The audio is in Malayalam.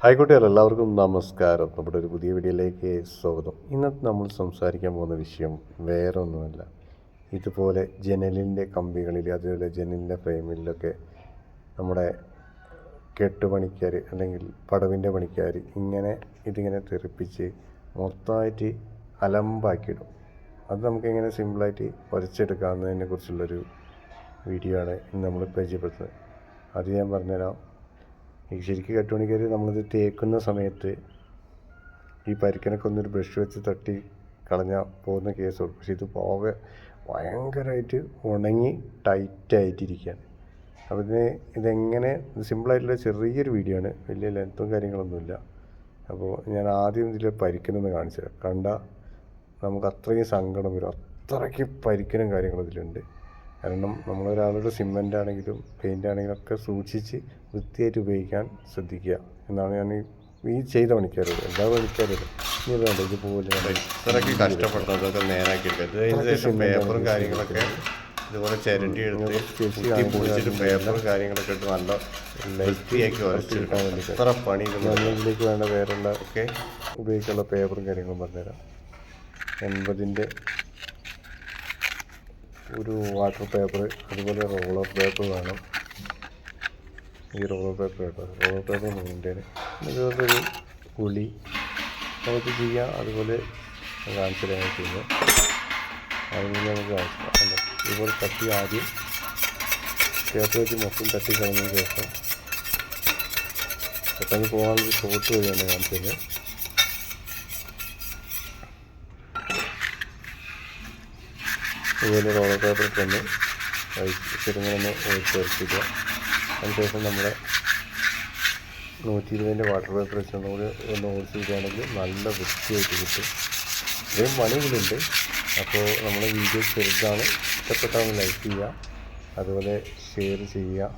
ഹായ് കുട്ടികൾ എല്ലാവർക്കും നമസ്കാരം. നമ്മുടെ ഒരു പുതിയ വീഡിയോയിലേക്ക് സ്വാഗതം. ഇന്നത്തെ നമ്മൾ സംസാരിക്കാൻ പോകുന്ന വിഷയം വേറെ ഒന്നുമല്ല ഇതുപോലെ ജനലിന്റെ കമ്പികളിൽ അതുപോലെ ജനലിന്റെ ഫ്രെയിമിലൊക്കെ നമ്മുടെ കെട്ടുപണിക്കാർ അല്ലെങ്കിൽ പടവിന്റെ പണിക്കാർ ഇങ്ങനെ ഇതിങ്ങനെ തെറിപ്പിച്ച് മൊത്തമായിട്ട് അലമ്പാക്കിയിടും. അത് നമുക്ക് എങ്ങനെ സിമ്പിളായിട്ട് വരച്ചെടുക്കാവുന്നതിനെ കുറിച്ചുള്ളൊരു വീഡിയോ ആണ് ഇന്ന് നമ്മൾ പരിചയപ്പെടുത്തുന്നത്. അത് ഞാൻ പറഞ്ഞുതരാം. ശരിക്കും കെട്ടുപണിക്കാർ നമ്മളിത് തേക്കുന്ന സമയത്ത് ഈ പരിക്കനൊക്കെ ഒന്നൊരു ബ്രഷ് വെച്ച് തട്ടി കളഞ്ഞാൽ പോകുന്ന കേസുള്ളൂ. പക്ഷെ ഇത് പോകെ ഭയങ്കരമായിട്ട് ഉണങ്ങി ടൈറ്റായിട്ടിരിക്കുകയാണ് അപ്പോൾ ഇതിന് ഇതെങ്ങനെ ഇത് സിമ്പിളായിട്ടുള്ള ചെറിയൊരു വീഡിയോ ആണ്. വലിയ ലെങ്ത്തും കാര്യങ്ങളൊന്നുമില്ല. അപ്പോൾ ഞാൻ ആദ്യം ഇതിൽ പരിക്കനൊന്ന് കാണിച്ചു തരാം കണ്ട നമുക്ക് അത്രയും സങ്കടം വരും. അത്രയ്ക്ക് പരിക്കനും കാര്യങ്ങളും ഇതിലുണ്ട്. കാരണം നമ്മളൊരാളുടെ സിമെന്റ് ആണെങ്കിലും പെയിന്റ് ആണെങ്കിലും ഒക്കെ സൂക്ഷിച്ച് വൃത്തിയായിട്ട് ഉപയോഗിക്കാൻ ശ്രദ്ധിക്കുക എന്നാണ് ഞാൻ ഈ ചെയ്ത പണിക്കാരോട് എല്ലാ പണിക്കാരോടും. ഇനി വേണ്ട ഇതുപോലെ ഇത്രയ്ക്ക് കഷ്ടപ്പെട്ടതൊക്കെ നേരാക്കി എടുക്കുക. അതിന് ശേഷം പേപ്പറും കാര്യങ്ങളൊക്കെ ഇതുപോലെ ചിരണ്ടി എടുത്ത് പൊടിച്ചിട്ട് പേപ്പറും കാര്യങ്ങളൊക്കെ ഇട്ട് നല്ല വൃത്തിയാക്കി ഉരച്ചെടുക്കാൻ വേണ്ടി ഇത്ര പണി ഇതിലേക്ക് വേണ്ട വേറെയുള്ള ഓക്കെ. ഉപയോഗിക്കാനുള്ള പേപ്പറും കാര്യങ്ങളും പറഞ്ഞുതരാം. എൺപതിന്റെ ഒരു വാട്ടർ പേപ്പർ അതുപോലെ റോളർ പേപ്പർ വേണം. ഈ റോളർ പേപ്പർ കേട്ടോ. റോളർ പേപ്പർ ഇതുപോലെ ഒരു പുളി നമുക്ക് ചെയ്യാം. അതുപോലെ കാണിച്ചു തരാൻ ചെയ്യുന്നത്. അതിന് നമുക്ക് കാണിച്ചു? ഇതുപോലെ തട്ടി ആദ്യം പേപ്പർ വെച്ച് മൊത്തം തട്ടി കഴിഞ്ഞതിന് ശേഷം പെട്ടെന്ന് പോകാനുള്ള ഷോട്ട് വഴിയാണ് കാണിച്ചത് ഇതുപോലെ റോളർ പേപ്പർ ഇട്ടൊന്ന് ചെറുങ്ങനെ ചേർത്തിക്കുക അതിനുശേഷം നമ്മുടെ നൂറ്റി ഇരുപതിന്റെ വാട്ടർ പേപ്പർ വെച്ച് ഒന്നുകൂടി ഒന്ന് ഓടിച്ചിരിക്കുകയാണെങ്കിൽ നല്ല വൃത്തിയായിട്ട് കിട്ടും. ഇത്രയും മണികളുണ്ട് അപ്പോൾ നമ്മുടെ വീഡിയോ ചെറുതാണ്. ഇഷ്ടപ്പെട്ടാൽ ലൈക്ക് ചെയ്യുക. അതുപോലെ ഷെയർ ചെയ്യുക.